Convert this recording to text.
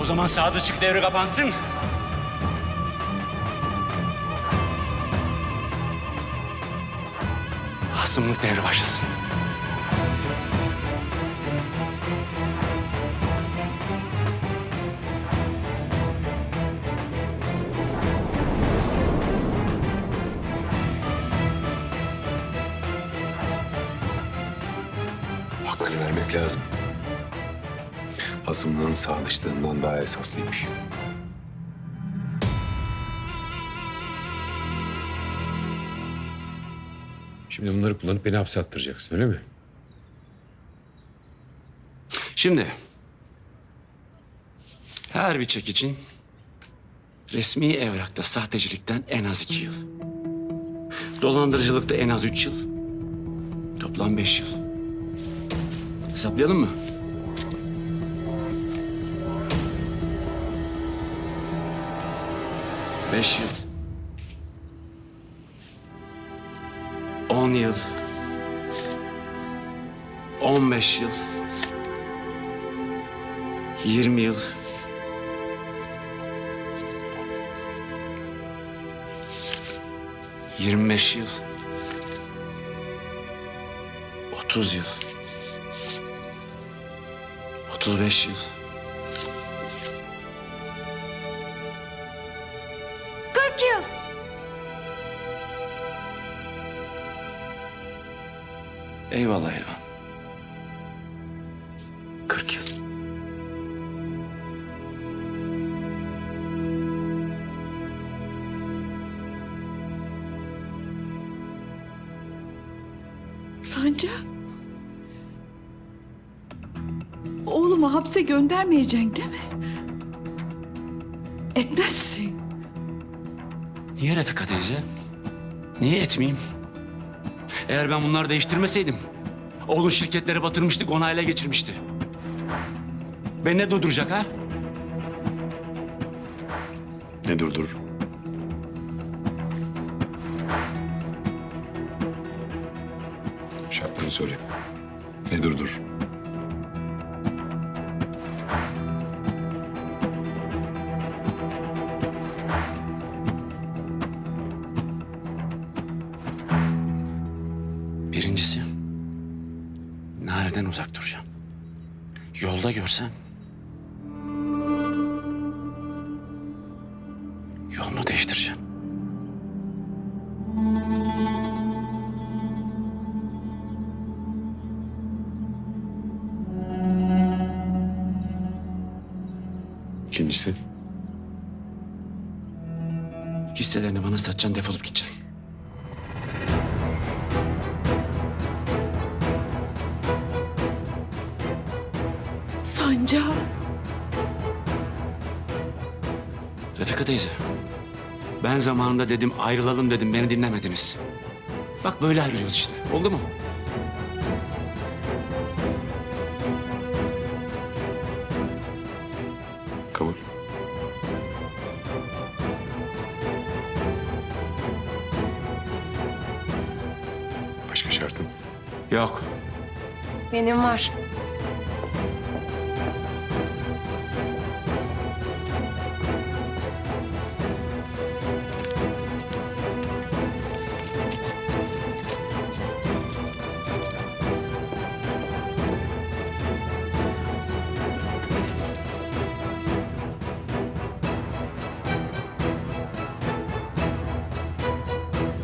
O zaman sadıçlık devri kapansın. Hasımlık devri başlasın. Hakkını vermek lazım. Hasımlığın sağlıçlığından daha esaslıymış. Şimdi bunları kullanıp beni hapse attıracaksın öyle mi? Şimdi her bir çek için resmi evrakta sahtecilikten en az iki yıl. Dolandırıcılıkta en az üç yıl. Toplam beş yıl. Hesaplayalım mı? Beş yıl. On yıl. On beş yıl. 20 yıl. Yirmi beş yıl. Otuz yıl. Otuz beş yıl. Kırk yıl. Eyvallah ya. Kırk yıl. Sanca. Oğlumu hapse göndermeyeceksin değil mi? Etmezsin. Niye Refika teyze? Niye etmeyeyim? Eğer ben bunları değiştirmeseydim... ...oğlun şirketleri batırmıştık, onu ele geçirmişti. Beni ne durduracak ha? Ne durdurur? Şartlarını söyle. Ne durdurur? ...Nare'den uzak duracağım. Yolda görsem... ...yolunu değiştireceğim. İkincisi? Hisselerini bana satacaksın, defolup gideceksin. Sanca. Refika teyze, ben zamanında dedim ayrılalım dedim, beni dinlemediniz. Bak böyle ayrılıyoruz işte, oldu mu? Kabul. Başka şartın? Yok, Benim var.